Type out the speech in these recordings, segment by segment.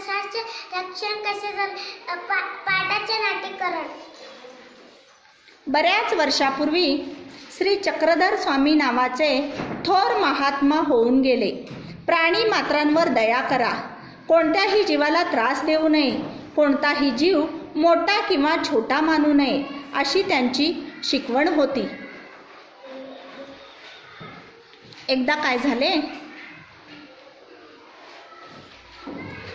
ससाचे रक्षण कसे झाले? पा- पाटाचे नाटीकरण. बऱ्याच वर्षापूर्वी श्री चक्रधर स्वामी नावाचे थोर महात्मा होऊन गेले. प्राणी मात्रांवर दया करा. कोणत्याही जीवाला त्रास देऊ नये. कोणताही जीव मोठा किंवा छोटा मानू नये अशी त्यांची शिकवण होती. एकदा काय झाले?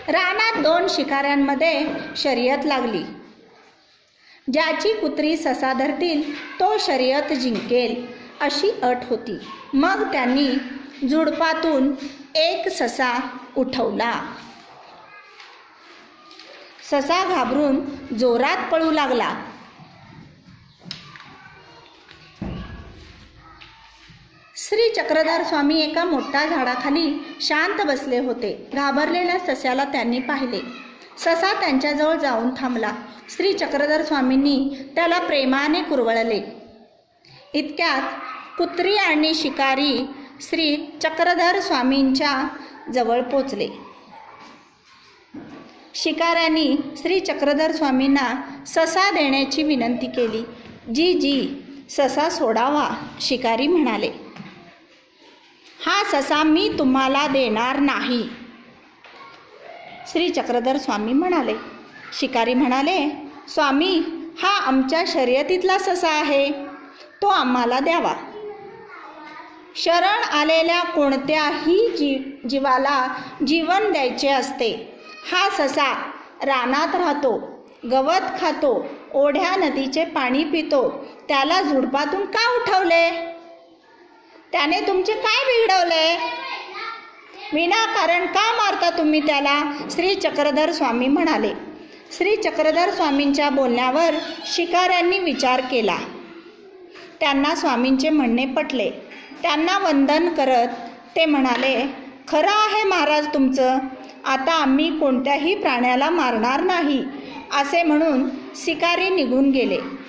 रानात दोन शिकाऱ्यांमध्ये शर्यत लागली. ज्याची कुत्री ससा धरतील तो शर्यत जिंकेल अशी अट होती. मग त्यांनी झुडपातून एक ससा उठवला. ससा घाबरून जोरात पळू लागला. श्री चक्रधर स्वामी एका मोठ्या झाडाखाली शांत बसले होते. घाबरलेल्या सस्याला त्यांनी पाहिले. ससा त्यांच्याजवळ जाऊन थांबला. श्री चक्रधर स्वामींनी त्याला प्रेमाने कुरवळले. इतक्यात कुत्री आणि शिकारी श्री चक्रधर स्वामींच्या जवळ पोचले. शिकाऱ्यांनी श्री चक्रधर स्वामींना ससा देण्याची विनंती केली. जी जी ससा सोडावा शिकारी म्हणाले. हा ससा मी तुम्हाला देणार नाही. श्री चक्रधर स्वामी म्हणाले. शिकारी म्हणाले स्वामी हा आमच्या शर्यतीतला ससा आहे. तो आम्हाला द्यावा. शरण आलेल्या कोणत्याही जी जीवाला जीवन द्यायचे असते. हा ससा रानात राहतो गवत खातो ओढ्या नदीचे पाणी पितो. त्याला झुडपातून का उठवले? त्याने तुमचे काय बिघडवले? विनाकारण का मारता तुम्ही त्याला? श्री चक्रधर स्वामी म्हणाले. श्री चक्रधर स्वामींच्या बोलण्यावर शिकाऱ्यांनी विचार केला. त्यांना स्वामींचे म्हणणे पटले. त्यांना वंदन करत ते म्हणाले खरं आहे महाराज तुमचं. आता आम्ही कोणत्याही प्राण्याला मारणार नाही असे म्हणून शिकारी निघून गेले.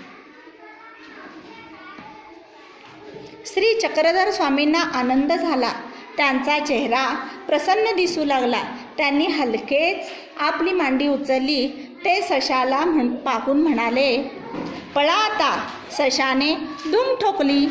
श्री चक्रधर स्वामींना आनंद झाला. त्यांचा चेहरा प्रसन्न दिसू लागला. त्यांनी हलकेच आपली मांडी उचलली. ते सशाला म्हण पाहून म्हणाले पळा आता. सशाने दुम ठोकली.